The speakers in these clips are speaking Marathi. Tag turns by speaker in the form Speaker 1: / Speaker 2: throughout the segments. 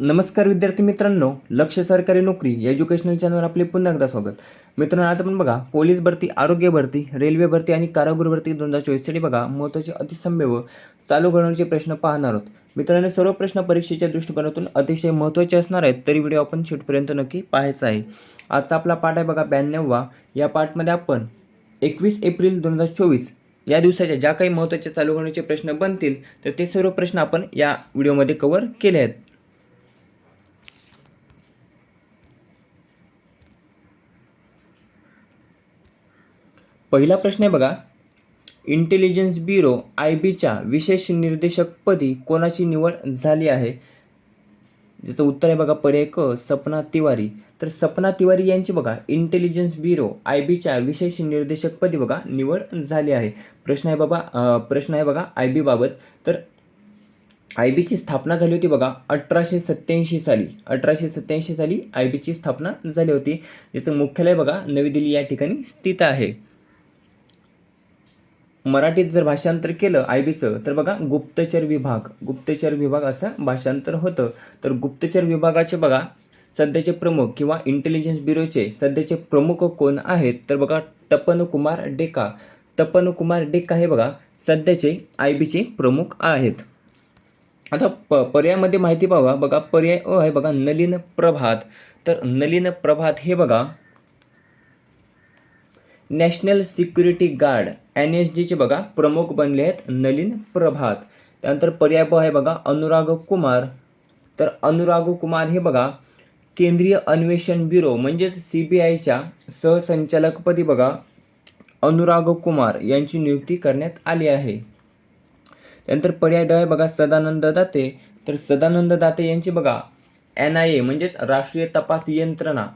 Speaker 1: नमस्कार विद्यार्थी मित्रांनो लक्ष सरकारी नोकरी एज्युकेशनल चॅनलवर आपले पुन्हा एकदा स्वागत. मित्रांनो आज आपण बघा पोलीस भरती आरोग्य भरती रेल्वे भरती आणि कारागृह भरती दोन हजार चोवीससाठी बघा महत्त्वाचे अतिसंभव चालू घडवण्याचे प्रश्न पाहणार आहोत. मित्रांनो सर्व प्रश्न परीक्षेच्या दृष्टिकोनातून अतिशय महत्त्वाचे असणार आहेत तरी व्हिडिओ आपण शेवटपर्यंत नक्की पाहायचा आहे. आजचा आपला पाठ आहे बघा ब्याण्णववा. या पाठमध्ये आपण एकवीस एप्रिल दोन हजार चोवीस या दिवसाच्या ज्या काही महत्त्वाचे चालू घडवण्याचे प्रश्न बनतील तर ते सर्व प्रश्न आपण या व्हिडिओमध्ये कव्हर केले आहेत. पहिला प्रश्न आहे बघा. इंटेलिजन्स ब्युरो आय बीच्या विशेष निर्देशकपदी कोणाची निवड झाली आहे? ज्याचं उत्तर आहे बघा पर्याय क सपना तिवारी. तर सपना तिवारी यांची बघा इंटेलिजन्स ब्युरो आय बीच्या विशेष निर्देशकपदी बघा निवड झाली आहे. प्रश्न आहे बाबा प्रश्न आहे बघा आय बीबाबत तर आय बीची स्थापना झाली होती बघा अठराशे सत्याऐंशी साली. अठराशे सत्याऐंशी साली आय बीची स्थापना झाली होती. ज्याचं मुख्यालय बघा नवी दिल्ली या ठिकाणी स्थित आहे. मराठीत जर भाषांतर केलं आय बीचं तर बघा गुप्तचर विभाग. गुप्तचर विभाग असं भाषांतर होतं. तर गुप्तचर विभागाचे बघा सध्याचे प्रमुख किंवा इंटेलिजन्स ब्युरोचे सध्याचे प्रमुख कोण आहेत? तर बघा तपन कुमार डेका. तपन कुमार डेका हे बघा सध्याचे आय बीचे प्रमुख आहेत. आता प पर्यायामध्ये माहिती पाहा बघा पर्याय अ आहे बघा नलिन प्रभात. तर नलिन प्रभात हे बघा national security guard N S जीचे बघा प्रमुख बनले आहेत नलिन प्रभात. त्यानंतर पर्याय ब आहे बघा अनुराग कुमार. तर अनुराग कुमार हे बघा केंद्रीय अन्वेषण ब्युरो म्हणजेच सी बी आयच्या सहसंचालकपदी बघा अनुराग कुमार यांची नियुक्ती करण्यात आली आहे. त्यानंतर पर्याय ड आहे बघा सदानंद दाते. तर सदानंद दाते यांची बघा एन आय ए म्हणजेच राष्ट्रीय तपास यंत्रणा.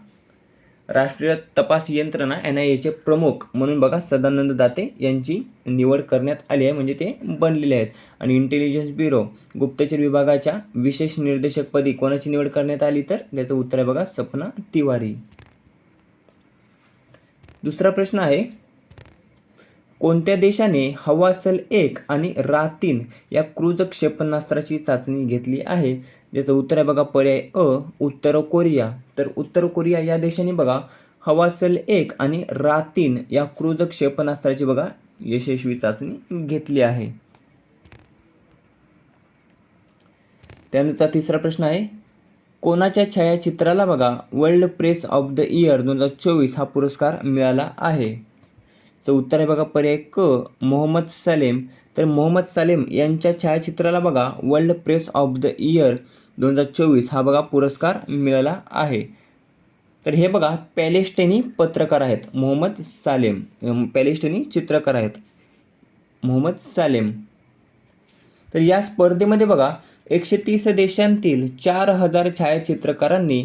Speaker 1: राष्ट्रीय तपास यंत्रणा एन आय एचे प्रमुख म्हणून बघा सदानंद दाते यांची निवड करण्यात आली आहे म्हणजे ते बनलेले आहेत. आणि इंटेलिजन्स ब्युरो गुप्तचर विभागाच्या विशेष निर्देशकपदी कोणाची निवड करण्यात आली तर? त्याचं उत्तर आहे बघा सपना तिवारी. दुसरा प्रश्न आहे कोणत्या देशाने हवासल एक आणि रा तीन या क्रूज क्षेपणास्त्राची चाचणी घेतली आहे? ज्याचं उत्तर आहे बघा पर्याय अ उत्तर कोरिया. तर उत्तर कोरिया या देशाने बघा हवासल एक आणि रा तीन या क्रूज क्षेपणास्त्राची बघा यशस्वी चाचणी घेतली आहे. त्यानंतर तिसरा प्रश्न आहे कोणाच्या छायाचित्राला बघा world press of the year दोन हजार चोवीस हा पुरस्कार मिळाला आहे? चं उत्तर आहे बघा पर्याय क मोहम्मद सलेम. तर मोहम्मद सलेम यांच्या छायाचित्राला बघा world press of the year दोन हजार चोवीस हा बघा पुरस्कार मिळाला आहे. तर हे बघा पॅलेस्टिनी पत्रकार आहेत मोहम्मद सालेम. अम, पॅलेस्टिनी चित्रकार आहेत मोहम्मद सालेम. तर या स्पर्धेमध्ये बघा एकशे तीस देशांतील चार हजार छायाचित्रकारांनी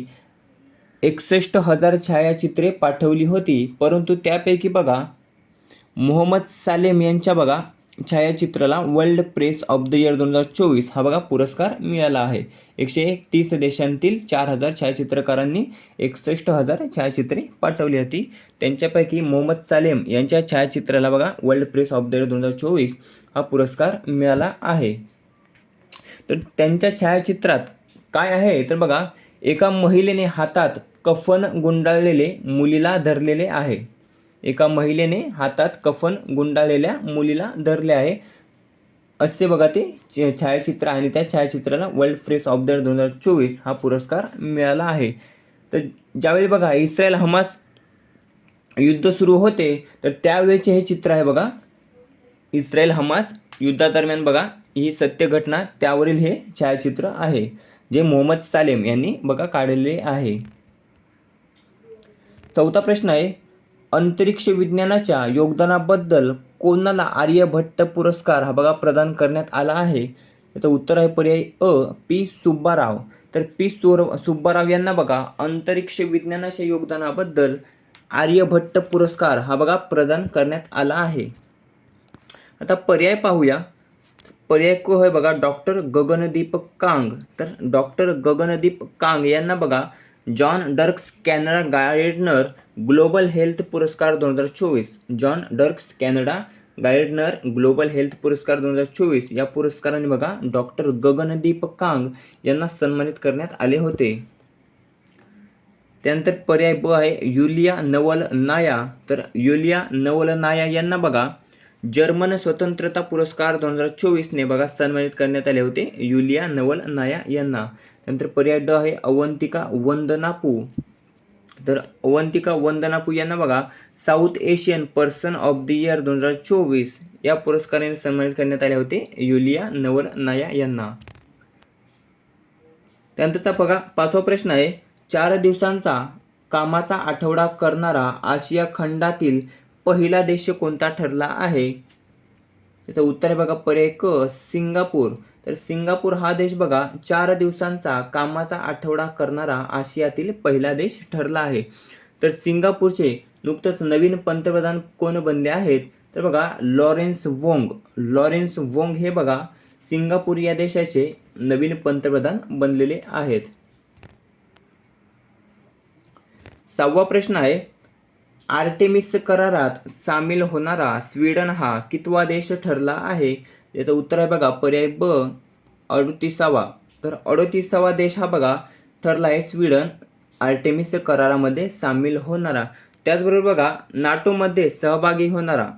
Speaker 1: एकसष्ट हजार छायाचित्रे पाठवली होती. परंतु त्यापैकी बघा मोहम्मद सालेम यांच्या बघा छायाचित्राला world press of the year दोन हजार चोवीस हा बघा पुरस्कार मिळाला आहे. एकशे तीस देशांतील चार हजार छायाचित्रकारांनी एकसष्ट हजार छायाचित्रे पाठवली होती. त्यांच्यापैकी मोहम्मद सालेम यांच्या छायाचित्राला बघा world press of the year दोन हजार चोवीस हा पुरस्कार मिळाला आहे. तर त्यांच्या छायाचित्रात काय आहे? तर बघा एका महिलेने हातात कफन गुंडाळलेले मुलीला धरलेले आहे. एका महिलेने हातात कफन गुंडाळलेल्या मुलीला धरले आहे. असे बघा ते छायाचित्र आणि त्या छायाचित्राला वर्ल्ड प्रेस ऑफ द दोन हजार चोवीस हा पुरस्कार मिळाला आहे. तर ज्यावेळी बघा इस्रायल हमास युद्ध सुरू होते तर त्यावेळेचे हे चित्र आहे बघा. इस्रायल हमास युद्धादरम्यान बघा ही सत्य घटना त्यावरील हे छायाचित्र आहे जे मोहम्मद सालेम यांनी बघा काढलेले आहे. चौथा प्रश्न आहे अंतरिक्ष विज्ञानाच्या योगदानाबद्दल कोणाला आर्यभट्ट पुरस्कार हा बघा प्रदान करण्यात आला आहे? याचं उत्तर आहे पर्याय अ पी सुब्बाराव. तर पी सुर सुब्बाराव यांना बघा अंतरिक्ष विज्ञानाच्या योगदानाबद्दल आर्यभट्ट पुरस्कार हा बघा प्रदान करण्यात आला आहे. आता पर्याय पाहूया. पर्याय को आहे बघा डॉक्टर गगनदीप कांग. तर डॉक्टर गगनदीप कांग यांना बघा John Dirks Canada Gairdner global health पुरस्कार दोन हजार चोवीस. John Dirks Canada Gairdner global health पुरस्कार दोन हजार चोवीस. या पुरस्काराने बघा डॉक्टर गगनदीप कांग यांना सन्मानित करण्यात आले होते. त्यानंतर पर्याय ब आहे युलिया नवल नाया तर युलिया नवल नाया यांना बघा जर्मन स्वतंत्रता पुरस्कार दोन हजार चोवीसने बघा सन्मानित करण्यात आले होते. युलिया नवल नाया यांना. नंतर पर्याय ड आहे अवंतिका वंदनापू. तर अवंतिका वंदनापू यांना बघा. South Asian person of the year दोन हजार चोवीस या पुरस्काराने सन्मानित करण्यात आले होते. युलिया नवल नाया यांना. त्यानंतरचा बघा पाचवा प्रश्न आहे. चार दिवसांचा कामाचा आठवडा करणारा आशिया खंडातील पहिला देश कोणता ठरला आहे? त्याचं उत्तर बघा पर्याय क सिंगापूर. तर सिंगापूर हा देश बघा चार दिवसांचा कामाचा आठवडा करणारा आशियातील पहिला देश ठरला आहे. तर सिंगापूरचे नुकतंच नवीन पंतप्रधान कोण बनले आहेत? तर बघा लॉरेन्स वोंग. लॉरेन्स वोंग हे बघा सिंगापूर या देशाचे नवीन पंतप्रधान बनलेले आहेत. सहावा प्रश्न आहे आर्टेमिस करारात सामील होणारा स्वीडन हा कितवा देश ठरला आहे? याचं उत्तर आहे बघा पर्याय ब अडतीसावा. तर अडतीसावा देश हा बघा ठरला आहे स्वीडन. आर्टेमिस करारामध्ये सामील होणारा. त्याचबरोबर बघा नाटोमध्ये सहभागी होणारा.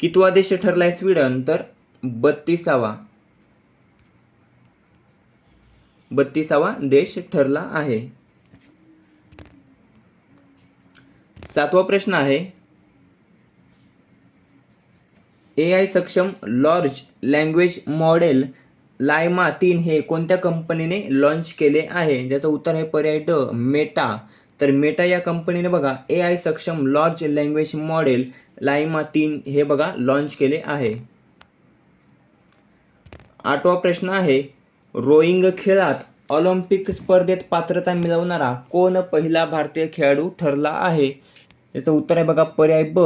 Speaker 1: कितवा देश ठरला आहे स्वीडन? तर बत्तीसावा. बत्तीसावा देश ठरला आहे. सातवा प्रश्न आहे. ए आय सक्षम लॉर्ज लँग्वेज मॉडेल लायमा तीन हे कोणत्या कंपनीने लॉन्च केले आहे? ज्याचं उत्तर आहे पर्याय ड मेटा तर मेटा या कंपनीने बघा ए आय सक्षम लॉर्ज लँग्वेज मॉडेल लायमा तीन हे बघा लॉन्च केले आहे. आठवा प्रश्न आहे रोईंग खेळात ऑलिम्पिक स्पर्धेत पात्रता मिळवणारा कोण पहिला भारतीय खेळाडू ठरला आहे? याचं उत्तर आहे बघा पर्याय ब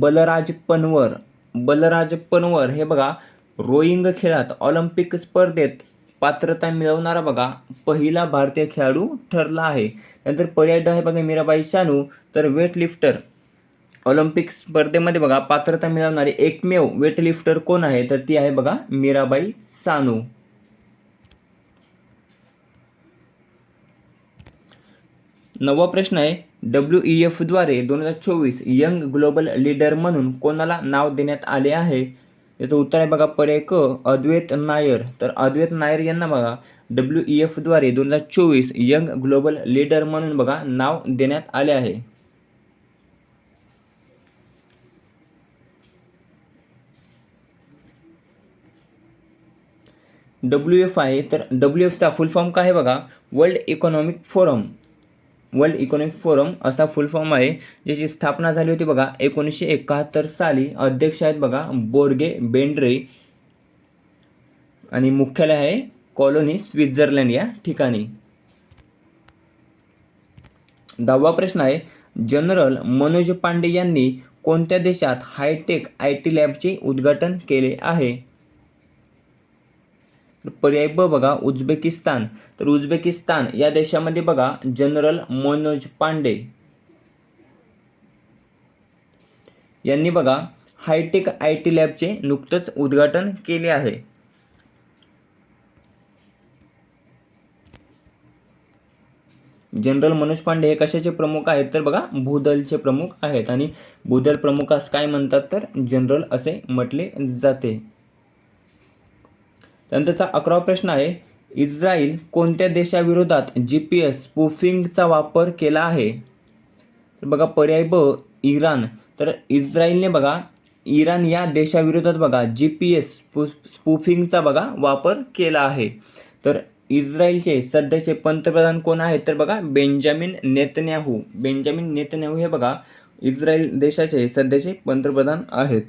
Speaker 1: बलराज पनवर. बलराज पनवर हे बघा रोईंग खेळात ऑलिम्पिक स्पर्धेत पात्रता मिळवणारा बघा पहिला भारतीय खेळाडू ठरला आहे. नंतर पर्याय ड आहे बघा मीराबाई शानू. तर वेटलिफ्टर. ऑलिम्पिक स्पर्धेमध्ये बघा पात्रता मिळवणारी एकमेव वेटलिफ्टर कोण आहे? तर ती आहे बघा मीराबाई सानू नववा प्रश्न आहे डब्ल्यू ई एफद्वारे दोन हजार चोवीस यंग ग्लोबल लीडर म्हणून कोणाला नाव देण्यात आले आहे? याचं उत्तर आहे बघा पर्याय क अद्वैत नायर. तर अद्वैत नायर यांना बघा डब्ल्यू ई एफद्वारे दोन हजार चोवीस यंग ग्लोबल लीडर म्हणून बघा नाव देण्यात आले आहे. डब्ल्यू एफ आहे तर डब्ल्यू एफचा फुल फॉर्म काय आहे बघा? World economic forum world economic forum असा फुल फॉर्म आहे ज्याची स्थापना झाली होती बघा एकोणीसशे एकाहत्तर साली. अध्यक्ष आहेत बघा बोर्गे बेंड्रे. आणि मुख्यालय आहे कॉलोनी स्वित्झर्लंड या ठिकाणी. दहावा प्रश्न आहे जनरल मनोज पांडे यांनी कोणत्या देशात हायटेक आय टी लॅबचे उद्घाटन केले आहे? तर पर्याय ब बघा उझबेकिस्तान. तर उझबेकिस्तान या देशामध्ये बघा जनरल मनोज पांडे. यांनी बघा हायटेक आय टी लॅबचे नुकतंच उद्घाटन केले आहे. जनरल मनोज पांडे हे कशाचे प्रमुख आहेत? तर बघा भूदलचे प्रमुख आहेत. आणि भूदल प्रमुखास काय म्हणतात? तर जनरल असे म्हटले जाते. त्यानंतरचा अकरावा प्रश्न आहे इस्रायल कोणत्या देशाविरोधात जी पी एस स्पूफिंगचा वापर केला आहे? तर बघा पर्याय ब इराण. तर इस्रायलने बघा इराण या देशाविरोधात बघा जी पी एस स्पू स्पूफिंगचा बघा वापर केला आहे. तर इस्रायलचे सध्याचे पंतप्रधान कोण आहेत? तर बघा बेंजामिन नेतन्याहू. बेंजामिन नेतन्याहू हे बघा इस्रायल देशाचे सध्याचे पंतप्रधान आहेत.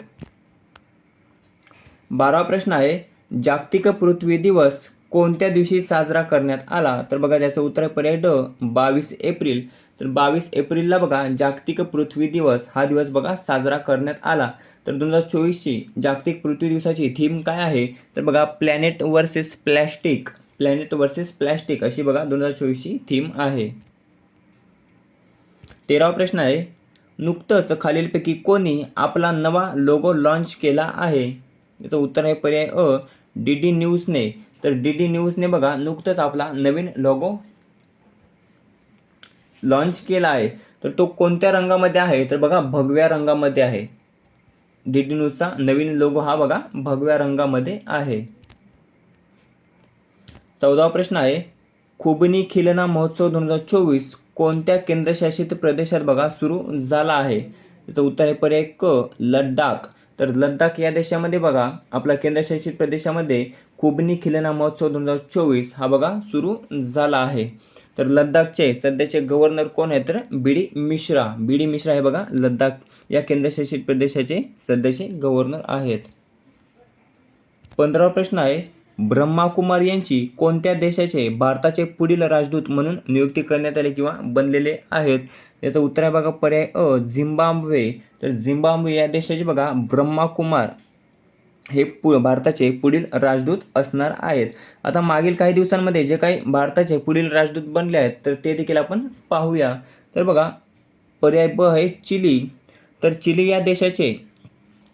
Speaker 1: बारावा प्रश्न आहे जागतिक पृथ्वी दिवस कोणत्या दिवशी साजरा करण्यात आला? तर बघा त्याचं उत्तर आहे पर्याय ड बावीस एप्रिल. तर बावीस एप्रिलला बघा जागतिक पृथ्वी दिवस हा दिवस बघा साजरा करण्यात आला. तर दोन हजार चोवीसची जागतिक पृथ्वी दिवसाची थीम काय आहे? तर बघा planet versus plastic planet versus plastic अशी बघा दोन हजार चोवीसची थीम आहे. तेरावा प्रश्न आहे नुकतंच खालीलपैकी कोणी आपला नवा लोगो लॉन्च केला आहे? याचं उत्तर आहे पर्याय अ डी डी न्यूजने तर डी डी न्यूजने बघा नुकतंच आपला नवीन लोगो लॉन्च केला आहे. तर तो कोणत्या रंगामध्ये आहे? तर बघा भगव्या रंगामध्ये आहे. डी डी न्यूजचा नवीन लोगो हा बघा भगव्या रंगामध्ये आहे. चौदावा प्रश्न आहे खुबनी खिलना महोत्सव दोन हजार चोवीस कोणत्या केंद्रशासित प्रदेशात बघा सुरू झाला आहे? त्याचं उत्तर आहे पर्याय क लडाख. तर लद्दाख या देशामध्ये बघा आपला केंद्रशासित प्रदेशामध्ये कुबनी खिलना महोत्सव दोन हजार चोवीस हा बघा सुरू झाला आहे. तर लद्दाखचे सध्याचे गव्हर्नर कोण आहेत तर? B D Mishra. B D Mishra हे बघा लद्दाख या केंद्रशासित प्रदेशाचे सध्याचे गव्हर्नर आहेत. पंधरावा प्रश्न आहे ब्रह्माकुमार यांची कोणत्या देशाचे भारताचे पुढील राजदूत म्हणून नियुक्ती करण्यात आले किंवा बनलेले आहेत? याचं उत्तर आहे बघा पर्याय अ झिम्बाब्वे. तर झिम्बाब्वे या देशाचे बघा ब्रह्माकुमार हे पु भारताचे पुढील राजदूत असणार आहेत. आता मागील काही दिवसांमध्ये जे काही भारताचे पुढील राजदूत बनले आहेत तर ते देखील आपण पाहूया. तर बघा पर्याय ब आहे चिली. तर चिली या देशाचे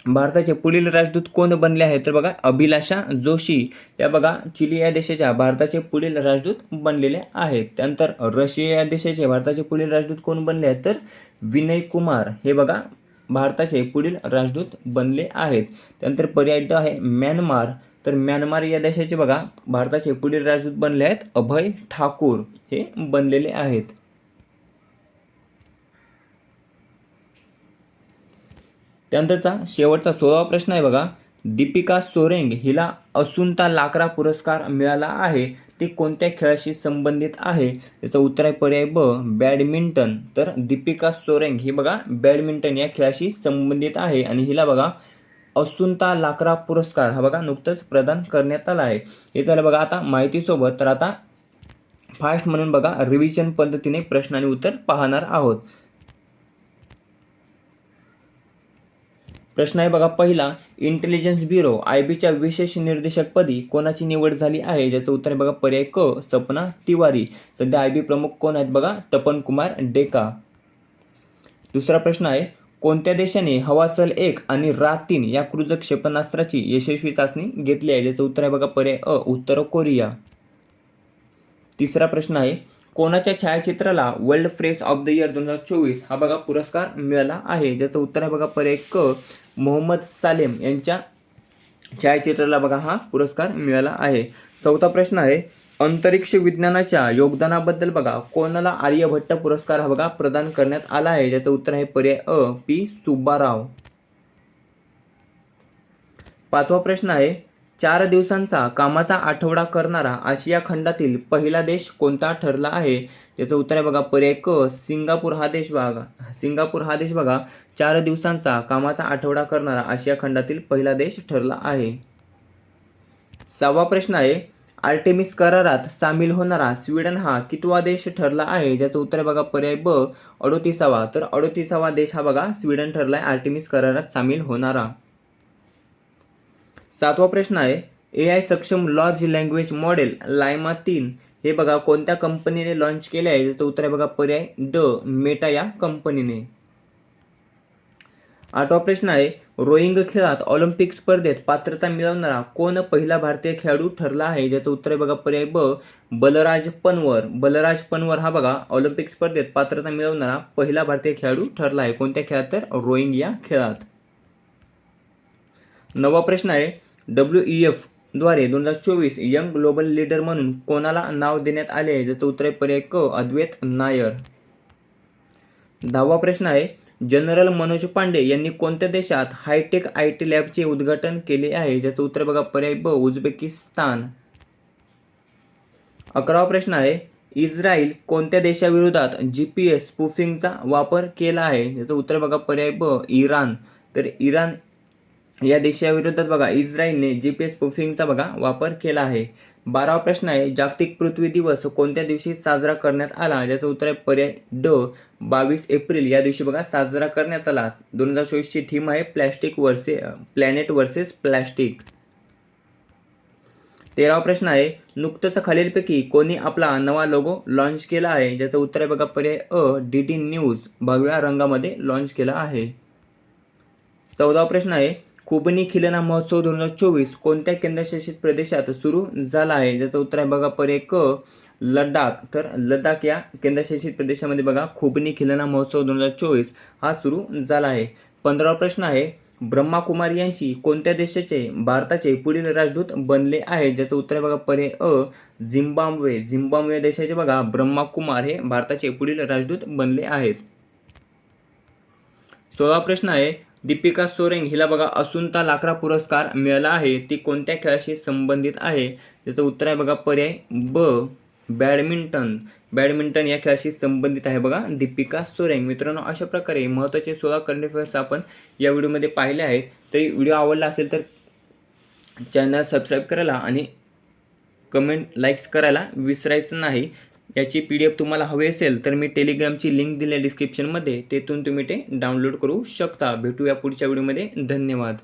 Speaker 1: भारताचे पुढील राजदूत कोण बनले आहेत तर बघा अभिलाषा जोशी. या बघा चिली या देशाच्या भारताचे पुढील राजदूत बनलेले आहेत. त्यानंतर रशिया या देशाचे भारताचे पुढील राजदूत कोण बनले आहेत तर विनय कुमार. हे बघा भारताचे पुढील राजदूत बनले आहेत. त्यानंतर पर्याय ड आहे म्यानमार. तर म्यानमार या देशाचे बघा भारताचे पुढील राजदूत बनले आहेत अभय ठाकूर. हे बनलेले आहेत. त्यानंतरचा शेवटचा सोळावा प्रश्न आहे बघा. दीपिका सोरेंग हिला असुंता लाकरा पुरस्कार मिळाला आहे. ते कोणत्या खेळाशी संबंधित आहे? त्याचं उत्तर आहे पर्याय ब बॅडमिंटन. तर दीपिका सोरेंग ही बघा बॅडमिंटन या खेळाशी संबंधित आहे आणि हिला बघा असुंता लाकरा पुरस्कार हा बघा नुकतंच प्रदान करण्यात आला आहे. हे झालं बघा आता माहितीसोबत. तर आता फास्ट म्हणून बघा रिव्हिजन पद्धतीने प्रश्न आणि उत्तर पाहणार आहोत. प्रश्न आहे बघा पहिला इंटेलिजन्स ब्युरो आय बीच्या विशेष निर्देशकपदी कोणाची निवड झाली आहे? ज्याचं उत्तर आहे बघा पर्याय क सपना तिवारी. सध्या आय बी प्रमुख कोण आहेत बघा तपन कुमार डेका. दुसरा प्रश्न आहे कोणत्या देशाने हवासल एक आणि रा तीन या क्रुज क्षेपणास्त्राची यशस्वी चाचणी घेतली आहे? ज्याचं उत्तर आहे बघा पर्याय अ उत्तर कोरिया. तिसरा प्रश्न आहे कोणाच्या छायाचित्राला world press of the year दोन हजार चोवीस हा बघा पुरस्कार मिळाला आहे? ज्याचं उत्तर आहे बघा पर्याय क मोहम्मद सालेम यांच्या छायाचित्राला बघा हा पुरस्कार मिळाला आहे. चौथा प्रश्न आहे अंतरिक्ष विज्ञानाच्या योगदानाबद्दल बघा. कोणाला आर्यभट्ट पुरस्कार हा बघा प्रदान करण्यात आला आहे? ज्याचं उत्तर आहे पर्याय अ पी सुब्बाराव. पाचवा प्रश्न आहे चार दिवसांचा कामाचा आठवडा करणारा आशिया खंडातील पहिला देश कोणता ठरला आहे? त्याचं उत्तर आहे बघा पर्याय क सिंगापूर हा देश बघा. सिंगापूर हा देश बघा चार दिवसांचा कामाचा आठवडा करणारा आशिया खंडातील पहिला देश ठरला आहे. सहावा प्रश्न आहे आर्टेमिस करारात सामील होणारा स्वीडन हा कितवा देश ठरला आहे? ज्याचं उत्तर आहे बघा पर्याय ब अडोतीसावा. तर अडोतीसावा देश हा बघा स्वीडन ठरला आहे आर्टेमिस करारात सामील होणारा. सातवा प्रश्न आहे. ए आय सक्षम लार्ज लँग्वेज मॉडेल लायमा तीन. हे बघा कोणत्या कंपनीने लॉन्च केले आहे? त्याचं उत्तर आहे बघा पर्याय ड मेटा या कंपनीने आठवा प्रश्न आहे रोईंग खेळात ऑलिम्पिक स्पर्धेत पात्रता मिळवणारा कोण पहिला भारतीय खेळाडू ठरला आहे? ज्याचं उत्तर आहे बघा पर्याय ब बलराज पनवर. बलराज पनवर हा बघा ऑलिम्पिक स्पर्धेत पात्रता मिळवणारा पहिला भारतीय खेळाडू ठरला आहे. कोणत्या खेळात तर? रोईंग या खेळात. नवा प्रश्न आहे डब्ल्यू ई एफद्वारे दोन हजार चोवीस यंग ग्लोबल लीडर म्हणून कोणाला नाव देण्यात आले आहे? ज्याचं उत्तर आहे पर्याय क अद्वैत नायर. दहावा प्रश्न आहे जनरल मनोज पांडे यांनी कोणत्या देशात हायटेक आय टी लॅबचे उद्घाटन केले आहे? ज्याचं उत्तर बघा पर्याय ब उझबेकिस्तान. अकरावा प्रश्न आहे इस्रायल कोणत्या देशाविरोधात जी पी एस स्पूफिंगचा वापर केला आहे? याचं उत्तर बघा पर्याय ब इराण. तर इराण या देशाविरोधात बघा इस्रायलने जी पी एस पुफिंगचा बघा वापर केला आहे. बारावा प्रश्न आहे जागतिक पृथ्वी दिवस कोणत्या दिवशी साजरा करण्यात आला? ज्याचं उत्तर आहे पर्याय ड बावीस एप्रिल. या दिवशी बघा साजरा करण्यात आला. दोन हजार चोवीसची थीम आहे plastic versus planet versus plastic. तेरावा प्रश्न आहे नुकतंच खालीलपैकी कोणी आपला नवा लोगो लॉन्च केला आहे? ज्याचं उत्तर आहे बघा पर्याय अ डी टी न्यूज भगव्या रंगामध्ये लॉन्च केला आहे. चौदावा प्रश्न आहे कोबनी खिलना महोत्सव दोन हजार चोवीस कोणत्या केंद्रशासित प्रदेशात सुरू झाला आहे? ज्याचं उत्तर आहे बघा पर्याय क लडाख. तर लडाख या केंद्रशासित प्रदेशामध्ये बघा खोबनी खिलना महोत्सव दोन हजार चोवीस हा सुरू झाला आहे. पंधरावा प्रश्न आहे ब्रह्माकुमारी यांची कोणत्या देशाचे भारताचे पुढील राजदूत बनले आहे? ज्याचं उत्तर आहे बघा पर्याय अ झिम्बाब्वे. झिम्बाब्वे देशाचे बघा ब्रह्माकुमार हे भारताचे पुढील राजदूत बनले आहेत. सोळा प्रश्न आहे दीपिका सोरेंग हिला बघा असुंता लाकरा पुरस्कार मिळाला आहे. ती कोणत्या खेळाशी संबंधित आहे? त्याचं उत्तर आहे बघा पर्याय ब बॅडमिंटन. बॅडमिंटन या खेळाशी संबंधित आहे बघा दीपिका सोरेंग मित्रांनो अशा प्रकारे महत्त्वाचे सोळा करंट अफेअर्स आपण या व्हिडिओमध्ये पाहिले आहेत. तरी व्हिडिओ आवडला असेल तर चॅनल सबस्क्राईब करायला आणि कमेंट लाईक्स करायला विसरायचं नाही. याची पी डी एफ तुम्हाला हवी असेल तर मी टेलिग्रामची लिंक दिली आहे डिस्क्रिप्शनमध्ये तेथून तुम्ही ते डाउनलोड करू शकता. भेटूया पुढच्या व्हिडिओमध्ये. धन्यवाद.